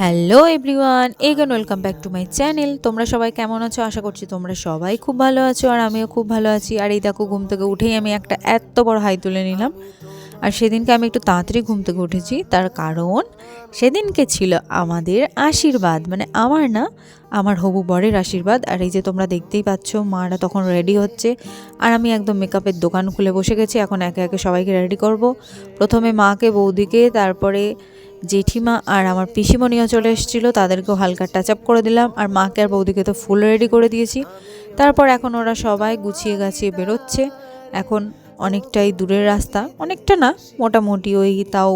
Hello everyone, again, welcome back to my channel. তোমরা সবাই কেমন আছো? আশা করছি তোমরা সবাই খুব ভালো আছো আর আমিও খুব ভালো আছি। আর এই দেখো, ঘুম থেকে উঠেই আমি একটা এত বড় হাই তুলে নিলাম। আর সেদিনকে আমি একটু তাড়াতাড়ি ঘুম থেকে উঠেছি। তার কারণ সেদিনকে ছিল আমাদের আশীর্বাদ। মানে আমার না, আমার হবু বরের আশীর্বাদ। আর এই যে তোমরা দেখতেই পাচ্ছ, মারা তখন রেডি হচ্ছে। আর আমি একদম মেকআপের দোকান খুলে বসে গেছি। এখন একে একে সবাইকে রেডি করব। প্রথমে মাকে, বৌদিকে, তারপরে জেঠিমা আর আমার পিসিমণিও চলে এসেছিল, তাদেরকেও হালকা টাচ আপ করে দিলাম আর মাকে আর বৌদিকে তো ফুল রেডি করে দিয়েছি। তারপর এখন ওরা সবাই গুছিয়ে গাছিয়ে বেরোচ্ছে। এখন অনেকটাই দূরের রাস্তা, অনেকটা না, মোটামুটি ওই তাও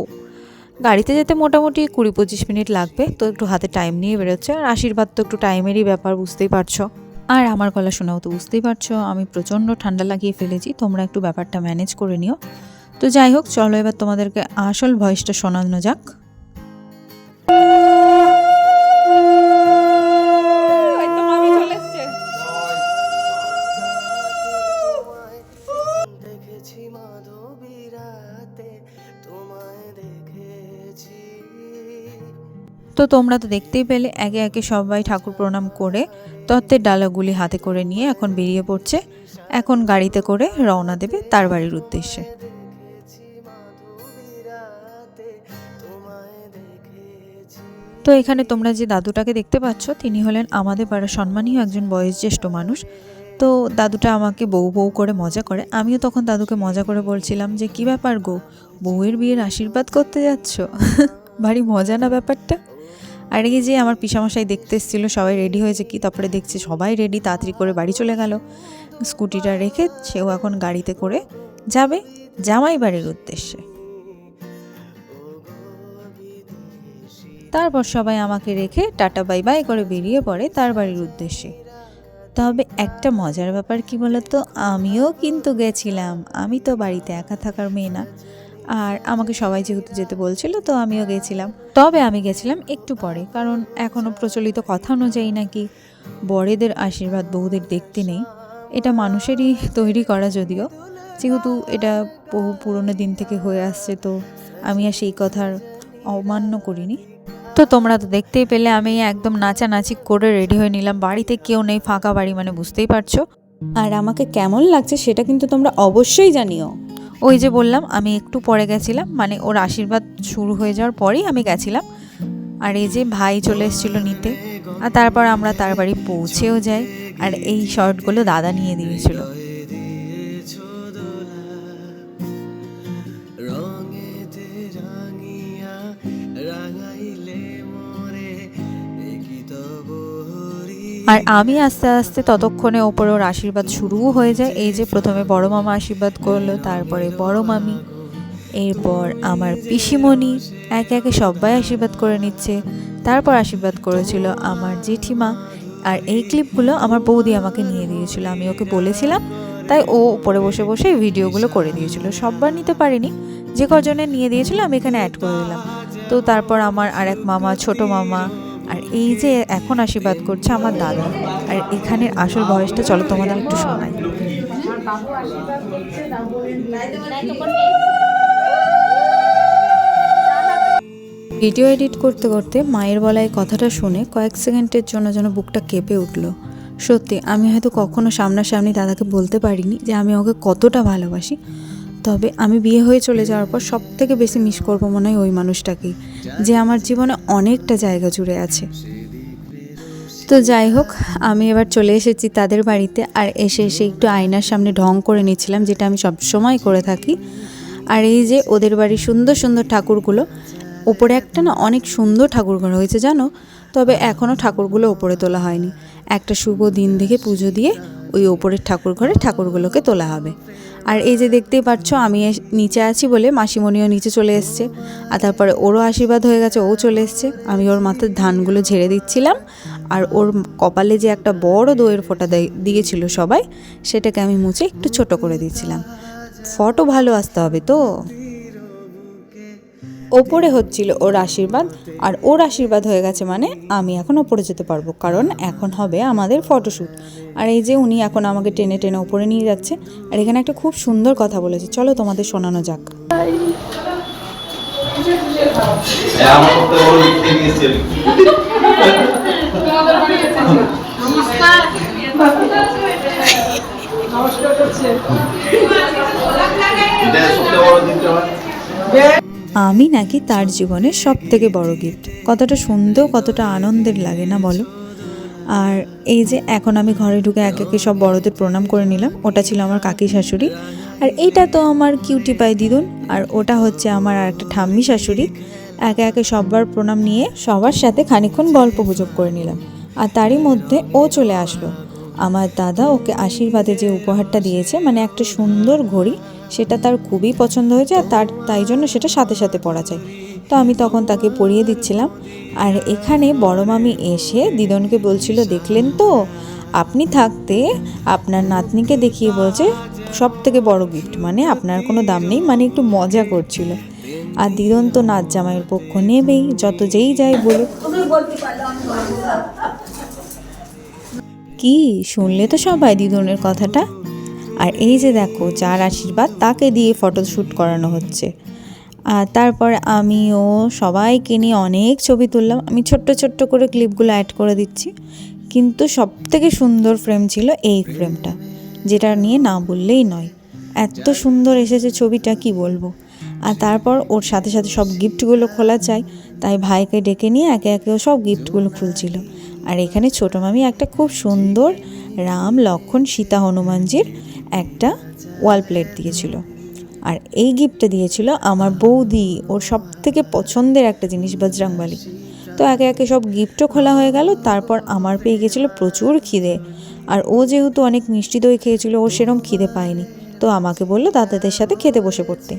গাড়িতে যেতে মোটামুটি কুড়ি পঁচিশ মিনিট লাগবে, তো একটু হাতে টাইম নিয়ে বেরোচ্ছে। আর আশীর্বাদ তো একটু টাইমেরই ব্যাপার, বুঝতেই পারছ। আর আমার গলা শোনাও তো বুঝতেই পারছ, আমি প্রচণ্ড ঠান্ডা লাগিয়ে ফেলেছি, তোমরা একটু ব্যাপারটা ম্যানেজ করে নিও। তো যাই হোক, চলো এবার তোমাদেরকে আসল ভয়েসটা শোনানো যাক। তো তোমরা তো দেখতেই পেলে, একে একে সবাই ঠাকুর প্রণাম করে তত্ত্বের ডালাগুলি হাতে করে নিয়ে এখন বেরিয়ে পড়ছে। এখন গাড়িতে করে রওনা দেবে তার বাড়ির উদ্দেশ্যে। তো এখানে তোমরা যে দাদুটাকে দেখতে পাচ্ছ, তিনি হলেন আমাদের পাড়ার সম্মানীয় একজন বয়োজ্যেষ্ঠ মানুষ। তো দাদুটা আমাকে বউ বউ করে মজা করে। আমিও তখন দাদুকে মজা করে বলছিলাম যে, কি ব্যাপার গো? বউয়ের বিয়ের আশীর্বাদ করতে যাচ্ছ? ভারী মজা না ব্যাপারটা? আর এই যে আমার পিসামশাই দেখতে এসেছিল, সবাই রেডি হয়েছে কি? তারপরে দেখছে সবাই রেডি তাড়াতাড়ি করে বাড়ি চলে গেল। স্কুটিটা রেখে সেও এখন গাড়িতে করে যাবে জামাই বাড়ির উদ্দেশ্যে। তারপর সবাই আমাকে রেখে টাটা বাই বাই করে বেরিয়ে পড়ে তার বাড়ির উদ্দেশ্যে। তবে একটা মজার ব্যাপার কি বলতো? আমিও কিন্তু গেছিলাম। আমি তো বাড়িতে একা থাকার মেয়ে না। আর আমাকে সবাই যেহেতু যেতে বলছিল, তো আমিও গেছিলাম। তবে আমি গেছিলাম একটু পরে, কারণ এখনও প্রচলিত কথা অনুযায়ী নাকি বড়েদের আশীর্বাদ বহুদের দেখতে নেই। এটা মানুষেরই তৈরি করা যদিও। যেহেতু এটা বহু পুরনো দিন থেকে হয়ে আসছে, তো আমি আর সেই কথার অমান্য করিনি। তো তোমরা তো দেখতেই পেলে, আমি একদম নাচানাচি করে রেডি হয়ে নিলাম। বাড়িতে কেউ নেই, ফাঁকা বাড়ি মানে বুঝতেই পারছ। আর আমাকে কেমন লাগছে সেটা কিন্তু তোমরা অবশ্যই জানিও। ওই যে বললাম, আমি একটু পরে গেছিলাম মানে ওর আশীর্বাদ শুরু হয়ে যাওয়ার পরেই আমি গেছিলাম। আর এই যে ভাই চলে এসেছিল নিতে, আর তারপর আমরা তার বাড়ি পৌঁছেও যাই, আর এই শর্টগুলো দাদা নিয়ে দিয়েছিল। আর আমি আস্তে আস্তে ততক্ষণে ওপর ওর আশীর্বাদ শুরুও হয়ে যায়। এই যে প্রথমে বড় মামা আশীর্বাদ করল, তারপরে বড় মামি, এরপর আমার পিসিমণি, একে একে সবাই আশীর্বাদ করে নিচ্ছে। তারপর আশীর্বাদ করেছিল আমার জেঠিমা আর এই ক্লিপগুলো আমার বৌদি আমাকে নিয়ে দিয়েছিল। আমি ওকে বলেছিলাম, তাই ও উপরে বসে বসে ভিডিওগুলো করে দিয়েছিল। সববার নিতে পারিনি, যে কজনের নিয়ে দিয়েছিল আমি এখানে অ্যাড করে দিলাম। তো তারপর আমার আরেক মামা, ছোট মামা আর এই যে এখন আশীর্বাদ করছে আমার দাদা, আর এখানের আসল বয়সটা, চলো তোমাদের একটু শোনাই। ভিডিও এডিট করতে করতে মায়ের বলায় কথাটা শুনে কয়েক সেকেন্ডের জন্য যেন বুকটা কেঁপে উঠল। সত্যি, আমি হয়তো কখনো সামনাসামনি দাদাকে বলতে পারিনি যে আমি ওকে কতটা ভালোবাসি, তবে আমি বিয়ে হয়ে চলে যাওয়ার পর সব থেকে বেশি মিস করব মনে হয় ওই মানুষটাকেই। যে আমার জীবনে অনেকটা জায়গা জুড়ে আছে। তো যাই হোক, আমি এবার চলে এসেছি তাদের বাড়িতে আর এসে এসে একটু আয়নার সামনে ঢং করে নিয়েছিলাম যেটা আমি সব সময় করে থাকি। আর এই যে ওদের বাড়ির সুন্দর সুন্দর ঠাকুরগুলো ওপরে একটা না অনেক সুন্দর ঠাকুরগুলো হয়েছে জানো? তবে এখনও ঠাকুরগুলো ওপরে তোলা হয়নি। একটা শুভ দিন দেখে পুজো দিয়ে ওই ওপরের ঠাকুর ঘরে ঠাকুরগুলোকে তোলা হবে। আর এই যে দেখতেই পাচ্ছ, আমি নিচে আছি বলে মাসিমণিও নিচে চলে এসছে। আর তারপরে ওরও আশীর্বাদ হয়ে গেছে, ও চলে এসছে। আমি ওর মাথার ধানগুলো ঝেড়ে দিচ্ছিলাম। আর ওর কপালে যে একটা বড় দইয়ের ফোঁটা দেয়- দিয়েছিল সবাই, সেটাকে আমি মুছে একটু ছোট করে দিচ্ছিলাম। ফটো ভালো আসতে হবে তো? ওপরে হচ্ছিল ওর আশীর্বাদ আর ওর আশীর্বাদ হয়ে গেছে মানে আমি এখন ওপরে যেতে পারব কারণ এখন হবে আমাদের ফটোশ্যুট। আর এই যে উনি এখন আমাকে টেনে টেনে ওপরে নিয়ে যাচ্ছে আর এখানে একটা খুব সুন্দর কথা বলেছে। চলো তোমাদের শোনানো যাক। এ, আমার আমি নাকি তার জীবনের সব থেকে বড় গিফট কতটা সুন্দর, কতটা আনন্দের লাগে না বলো? আর এই যে এখন আমি ঘরে ঢুকে একে একে সব বড়দের প্রণাম করে নিলাম, ওটা ছিল আমার কাকি শাশুড়ি। আর এইটা তো আমার কিউটি পাই দিদুন, আর ওটা হচ্ছে আমার আর একটা ঠাম্মি শাশুড়ি। একে একে সববার প্রণাম নিয়ে সবার সাথে খানিক্ষণ গল্প গুজব করে নিলাম। আর তারই মধ্যে ও চলে আসলো। আমার দাদা ওকে আশীর্বাদে যে উপহারটা দিয়েছে মানে একটা সুন্দর ঘড়ি সেটা তার খুবই পছন্দ হয়েছে আর তার, তাই জন্য সেটা সাথে সাথে পড়া যায়। তো আমি তখন তাকে পরিয়ে দিচ্ছিলাম। আর এখানে বড় মামি এসে দিদনকে বলছিল, দেখলেন তো? আপনি থাকতে আপনার নাতনিকে দেখিয়ে বলছে সব থেকে বড় গিফট মানে আপনার কোনো দাম নেই। মানে একটু মজা করছিল। আর দিদন তো নাচ জামাইয়ের পক্ষ নেবেই, যত যেই যায় বলুক। কি? শুনলে তো সবাই দিদনের কথাটা? আর এই যে দেখো, যার আশীর্বাদ তাকে দিয়ে ফটো শ্যুট করানো হচ্ছে। আর তারপর আমিও সবাইকে নিয়ে অনেক ছবি তুললাম। আমি ছোট্ট ছোট্ট করে ক্লিপগুলো অ্যাড করে দিচ্ছি। কিন্তু সব থেকে সুন্দর ফ্রেম ছিল এই ফ্রেমটা যেটা নিয়ে না বললেই নয়। এত সুন্দর এসেছে ছবিটা, কি বলব? আর তারপর ওর সাথে সাথে সব গিফটগুলো খোলা চাই। তাই ভাইকে ডেকে নিয়ে একে একে সব গিফটগুলো খুলছিল। আর এখানে ছোটো মামি একটা খুব সুন্দর রাম লক্ষণ সীতা হনুমানজির একটা ওয়াল প্লেট দিয়েছিল। আর এই গিফটটা দিয়েছিল আমার বৌদি, ওর সব থেকে পছন্দের একটা জিনিস বজরংবালি। তো একে একে সব গিফটও খোলা হয়ে গেল, তারপর আমার পেয়ে গেছিল প্রচুর খিদে। আর ও যেহেতু অনেক মিষ্টি দই খেয়েছিল, ও সেরম খিদে পায়নি। তো আমাকে বলল, দাদাদের সাথে খেতে বসে পড়তে।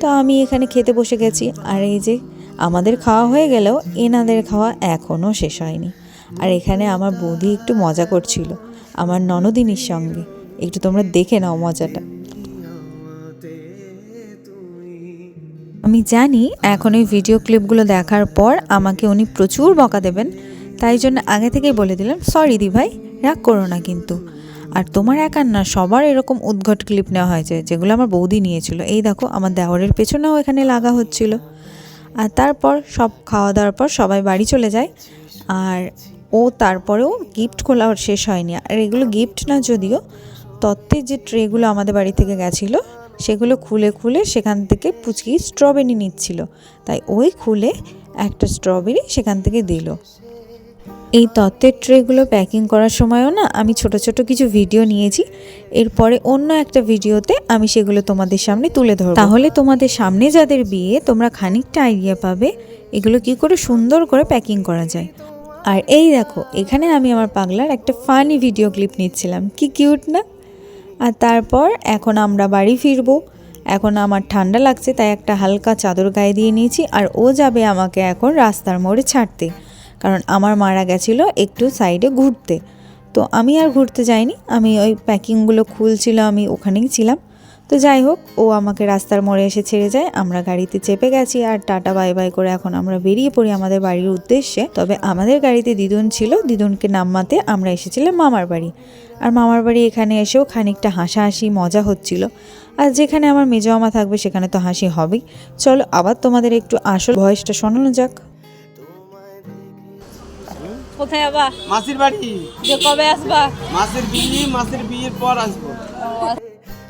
তো আমি এখানে খেতে বসে গেছি। আর এই যে আমাদের খাওয়া হয়ে গেলেও এনাদের খাওয়া এখনও শেষ হয়নি। আর এখানে আমার বৌদি একটু মজা করছিল, আমার ননদিনীর সঙ্গে। একটু তোমরা দেখে নাও মজাটা। আমি জানি এখন ওই ভিডিও ক্লিপগুলো দেখার পর আমাকে উনি প্রচুর বকা দেবেন, তাই জন্য আগে থেকেই বলে দিলাম সরি দি ভাই, রাগ করো না কিন্তু। আর তোমার একার না, সবার এরকম উদ্ঘট ক্লিপ নেওয়া হয়েছে, যেগুলো আমার বৌদি নিয়েছিল। এই দেখো, আমার দেওয়ারের পেছনেও এখানে লাগা হচ্ছিল। আর তারপর সব খাওয়া দাওয়ার পর সবাই বাড়ি চলে যায়। আর ও তারপরেও গিফট খোলা শেষ হয়নি। আর এগুলো গিফট না যদিও তত্ত্বের যে ট্রেগুলো আমাদের বাড়ি থেকে গেছিল, সেগুলো খুলে খুলে সেখান থেকে পুচকি স্ট্রবেরি নিচ্ছিল। তাই ওই খুলে একটা স্ট্রবেরি সেখান থেকে দিল। এই তত্ত্বের ট্রেগুলো প্যাকিং করার সময়ও না আমি ছোট ছোট কিছু ভিডিও নিয়েছি। এরপরে অন্য একটা ভিডিওতে আমি সেগুলো তোমাদের সামনে তুলে ধরবো। তাহলে তোমাদের সামনে যাদের বিয়ে, তোমরা খানিকটা আইডিয়া পাবে এগুলো কি করে সুন্দর করে প্যাকিং করা যায়। আর এই দেখো, এখানে আমি আমার পাগলার একটা ফানি ভিডিও ক্লিপ নিচ্ছিলাম। কি কিউট না? আর তারপর এখন আমরা বাড়ি ফিরবো। এখন আমার ঠান্ডা লাগছে, তাই একটা হালকা চাদর গায়ে দিয়ে নিয়েছি, আর ও যাবে আমাকে এখন রাস্তার মোড়ে ছাড়তে। কারণ আমার মারা গেছিল একটু সাইডে ঘুরতে। তো আমি আর ঘুরতে যাইনি, আমি ওই প্যাকিংগুলো খুলছিল, আমি ওখানেই ছিলাম। তো যাই হোক ও আমাকে রাস্তার মোড়ে এসে ছেড়ে যায়। আমরা গাড়িতে চেপে গেছি আর টাটা বাই বাই করে এখন আমরা বেরিয়ে পড়ি আমাদের বাড়ির উদ্দেশ্যে। তবে আমাদের গাড়িতে দিদুন ছিল। দিদুনকে নামাতে আমরা এসেছিলাম মামার বাড়ি। আর মামার বাড়ি এখানে এসেও খানিকটা হাসাহাসি মজা হচ্ছিল। আর যেখানে আমার মেজো মামা থাকবে সেখানে তো হাসি হবেই। চলো আবার তোমাদের একটু আসল ভয়েসটা শোনানো যাক। কোথায় যাবা মাসির বাড়ি। যে কবে আসবা? মাসির বিয়ে মাসির বিয়ের পর আসব।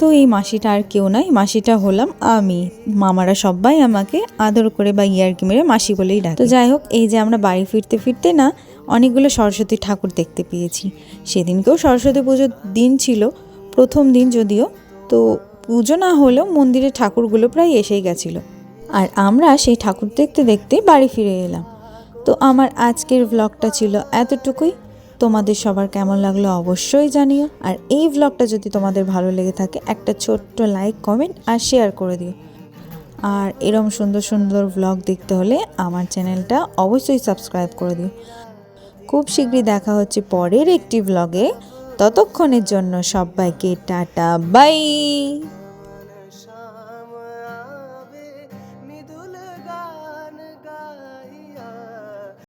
তো এই মাসিটা আর কেউ নয় মাসিটা হলাম আমি। মামারা সবাই আমাকে আদর করে বা ইয়ারকি মেরে মাসি বলেই ডাকে। তো যাই হোক, এই যে আমরা বাড়ি ফিরতে ফিরতে না, অনেকগুলো সরস্বতী ঠাকুর দেখতে পেয়েছি। সেদিনকেও সরস্বতী পুজোর দিন ছিল, প্রথম দিন যদিও, তো পুজো না হলেও মন্দিরের ঠাকুরগুলো প্রায় এসেই গেছিল। আর আমরা সেই ঠাকুর দেখতে দেখতে বাড়ি ফিরে এলাম। তো আমার আজকের ভ্লগটা ছিল এতটুকুই। তোমাদের সবার কেমন লাগল অবশ্যই জানিও। আর এই ভ্লগটা যদি তোমাদের ভালো লেগে থাকে, একটা ছোট্ট লাইক কমেন্ট আর শেয়ার করে দিও। আর এরম সুন্দর সুন্দর ভ্লগ দেখতে হলে আমার চ্যানেলটা অবশ্যই সাবস্ক্রাইব করে দিও। খুব শীঘ্রই দেখা হচ্ছে পরের একটি ভ্লগে ততক্ষণের জন্য সবাইকে টাটা বাই